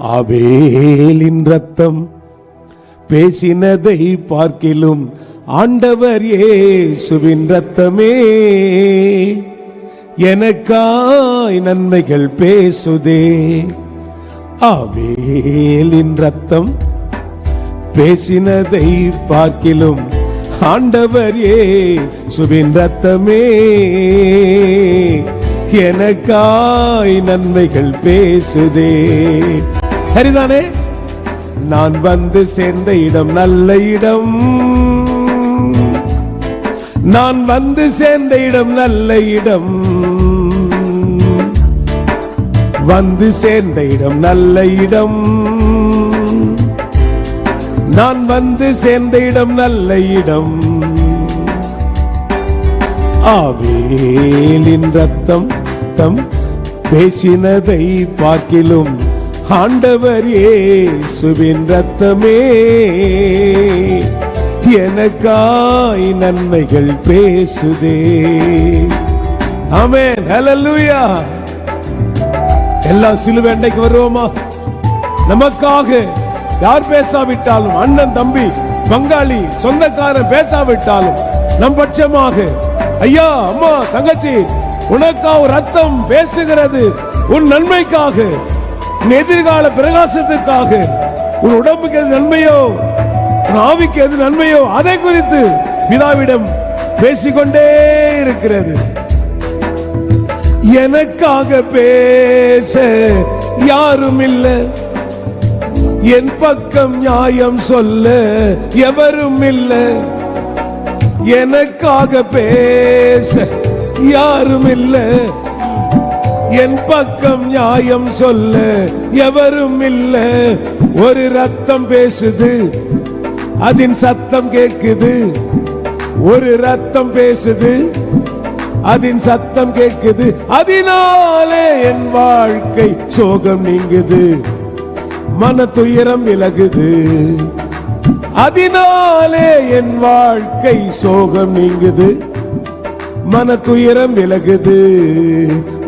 ஆபேலின் ரத்தம் பேசினதை பார்க்கிலும் ஆண்டவர் ஏசுவின் ரத்தமே எனக்காய் நன்மைகள் பேசுதே. ஆவேலின் ரத்தம் பேசினதை பார்க்கிலும் ஆண்டவர் இயேசுவின் ரத்தமே எனக்காய் நன்மைகள் பேசுதே. சரிதானே? நான் வந்து சேர்ந்த இடம் நல்ல இடம். நான் வந்து சேர்ந்த இடம் நல்ல இடம். வந்து சேர்ந்த இடம் நல்ல இடம். நான் வந்து சேர்ந்த இடம் நல்ல இடம். ஆவேலின் ரத்தம் தம் பேசினதை பார்க்கிலும் ஆண்டவர் சுவின் ரத்தமே எனக்காய் நன்மைகள் பேசுதே. ஆமென். ஹalleluya. எல்லாம் சிலுவேண்டைக்கு வருவோமா? நமக்காக யார் பேசாவிட்டாலும் அண்ணன் தம்பி பங்காளி சொந்தக்காரன் பேசாவிட்டாலும் நம் பட்சமாக ஐயா அம்மா தங்கச்சி உனக்கா ரத்தம் பேசுகிறது உன் நன்மைக்காக. எதிர்கால பிரகாசத்துக்காக உன் உடம்புக்கு எது நன்மையோ உன் ஆவிக்கு எது நன்மையோ அதை குறித்து பிதாவிடம் பேசிக்கொண்டே இருக்கிறது. எனக்காக பேச யாரும் இல்லை என் பக்கம் நியாயம் சொல்ல எவரும் இல்லை எனக்காக பேச யாரும் இல்லை என் பக்கம் நியாயம் சொல்ல எவரும் இல்ல. ஒரு ரத்தம் பேசுது அதன் சத்தம் கேட்குது. ஒரு ரத்தம் பேசுது அதன் சத்தம் கேட்குது. அதனாலே என் வாழ்க்கை சோகம் நீங்குது மன துயரம் விலகுது. அதனாலே என் வாழ்க்கை சோகம் நீங்குது மன துயரம் விலகுது.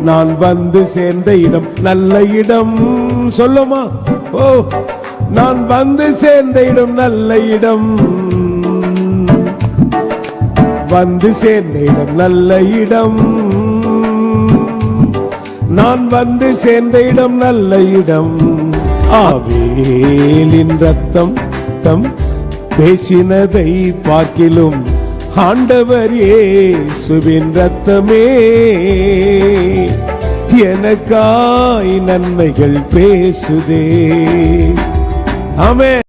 நான் வந்து சேர்ந்த இடம் நல்ல இடம். சொல்லுமா? ஓ நான் வந்து சேர்ந்த இடம் நல்ல இடம். வந்து சேர்ந்த இடம் நல்ல இடம். நான் வந்து சேர்ந்த இடம் நல்ல இடம். ஆவேலின் ரத்தம் தம் பேசினதை பார்க்கிலும் ஆண்டவர் சுவின் ரத்தமே எனக்காய் நன்மைகள் பேசுதே. ஆமென்.